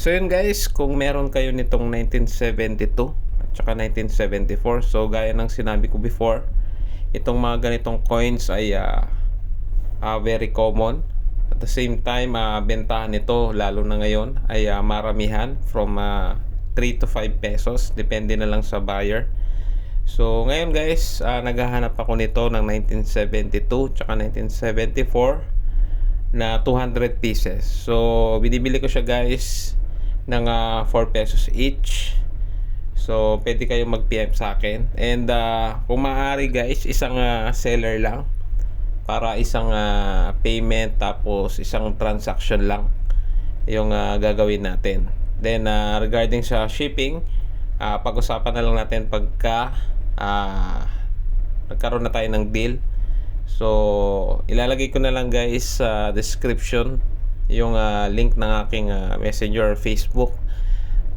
So yun guys, kung meron kayo nitong 1972 at saka 1974, so gaya ng sinabi ko before, itong mga ganitong coins ay ah, ah, very common. At the same time, ah, bentahan nito lalo na ngayon ay ah, maramihan from ah, 3 to 5 pesos, depende na lang sa buyer. So ngayon guys, ah, naghahanap ako nito ng 1972 tsaka 1974 na 200 pieces. So, binibili ko siya guys ng ah, 4 pesos each. So, pwede kayong mag-PM sa akin. And ah, kung maaari guys, isang ah, seller lang para isang ah, payment tapos isang transaction lang yung ah, gagawin natin. Then ah, regarding sa shipping, ah, pag-usapan na lang natin pagka ah, nagkaroon na tayo ng deal. So, ilalagay ko na lang guys sa description yung ah, link ng aking ah, messenger Facebook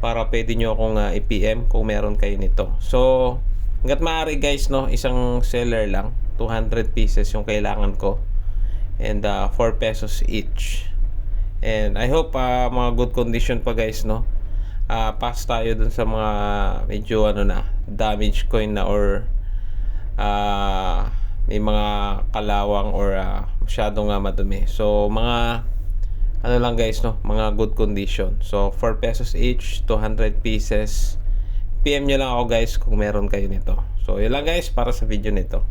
para pwede nyo akong ah, i-PM kung meron kayo nito. So, hanggat maaari guys, no, isang seller lang, 200 pieces yung kailangan ko. And ah, 4 pesos each. And I hope ah, mga good condition pa guys, no. Ah, pass tayo dun sa mga medyo ano na, damage coin na or ah may mga kalawang or ah, masyadong nga madumi. So, mga ano lang guys, no? Mga good condition. So, 4 pesos each, 200 pieces. PM nyo lang ako guys kung meron kayo nito. So, yun lang guys para sa video nito.